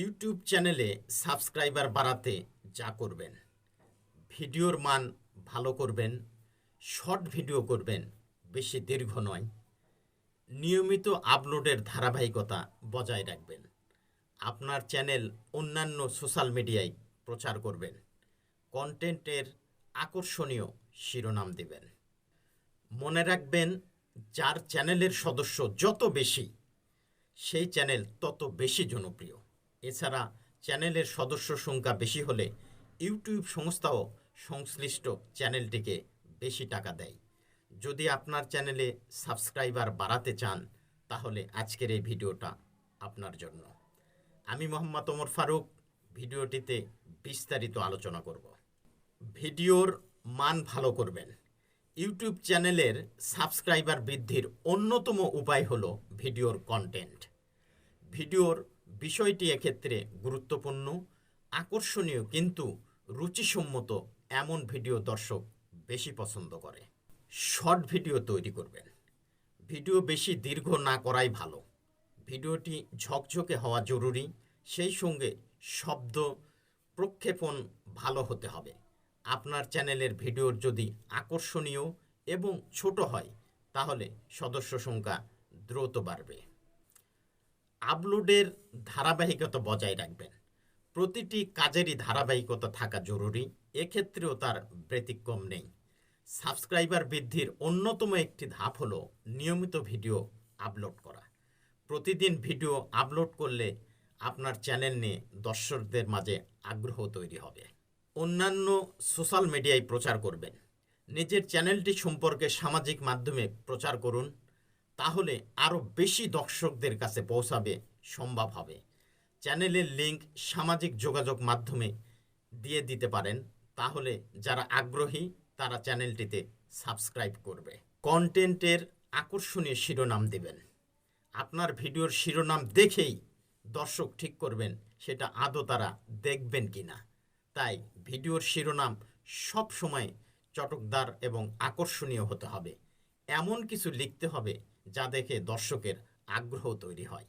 YouTube চ্যানেলে subscriber বাড়াতে যা করবেন। ভিডিওর মান ভালো করবেন শর্ট ভিডিও করবেন, বেশি দীর্ঘ নয়। নিয়মিত আপলোডের ধারাবাহিকতা বজায় রাখবেন। আপনার চ্যানেল অন্যান্য সোশ্যাল মিডিয়ায় প্রচার করবেন। কন্টেন্টের আকর্ষণীয় শিরোনাম দেবেন। মনে রাখবেন, যার চ্যানেলের সদস্য যত বেশি, সেই চ্যানেল তত বেশি জনপ্রিয়। এছাড়া চ্যানেলের সদস্য সংখ্যা বেশি হলে ইউটিউব সংস্থাও সংশ্লিষ্ট চ্যানেলটিকে বেশি টাকা দেয়। যদি আপনার চ্যানেলে সাবস্ক্রাইবার বাড়াতে চান, তাহলে আজকের এই ভিডিওটা আপনার জন্য। আমি মোহাম্মদ ওমর ফারুক, ভিডিওটিতে বিস্তারিত আলোচনা করব। ভিডিওর মান ভালো করবেন। ইউটিউব চ্যানেলের সাবস্ক্রাইবার বৃদ্ধির অন্যতম উপায় হলো ভিডিওর কন্টেন্ট ভিডিওর বিষয়টি এক্ষেত্রে গুরুত্বপূর্ণ, আকর্ষণীয়, কিন্তু রুচিসম্মত এমন ভিডিও দর্শক বেশি পছন্দ করে। শর্ট ভিডিও তৈরি করবেন। ভিডিও বেশি দীর্ঘ না করাই ভালো। ভিডিওটি ঝকঝকে হওয়া জরুরি। সেই সঙ্গে শব্দ প্রক্ষেপণ ভালো হতে হবে। আপনার চ্যানেলের ভিডিওর যদি আকর্ষণীয় এবং ছোট হয়, তাহলে সদস্য সংখ্যা দ্রুত বাড়বে। আপলোডের ধারাবাহিকতা বজায় রাখবেন। প্রতিটি কাজেরই ধারাবাহিকতা থাকা জরুরি, এক্ষেত্রেও তার ব্যতিক্রম নেই। সাবস্ক্রাইবার বৃদ্ধির অন্যতম একটি ধাপ হলো নিয়মিত ভিডিও আপলোড করা। প্রতিদিন ভিডিও আপলোড করলে আপনার চ্যানেল নিয়ে দর্শকদের মাঝে আগ্রহ তৈরি হবে। অন্যান্য সোশ্যাল মিডিয়ায় প্রচার করবেন। নিজের চ্যানেলটি সম্পর্কে সামাজিক মাধ্যমে প্রচার করুন। তাহলে আরও বেশি দর্শকদের কাছে পৌঁছাবে, সম্ভব হবে। চ্যানেলের লিঙ্ক সামাজিক যোগাযোগ মাধ্যমে দিয়ে দিতে পারেন। তাহলে যারা আগ্রহী, তারা চ্যানেলটিতে সাবস্ক্রাইব করবে। কন্টেন্টের আকর্ষণীয় শিরোনাম দেবেন। আপনার ভিডিওর শিরোনাম দেখেই দর্শক ঠিক করবেন সেটা আদৌ তারা দেখবেন কি না তাই ভিডিওর শিরোনাম সব সময় চটকদার এবং আকর্ষণীয় হতে হবে। এমন কিছু লিখতে হবে যা দেখে দর্শকের আগ্রহ তৈরি হয়।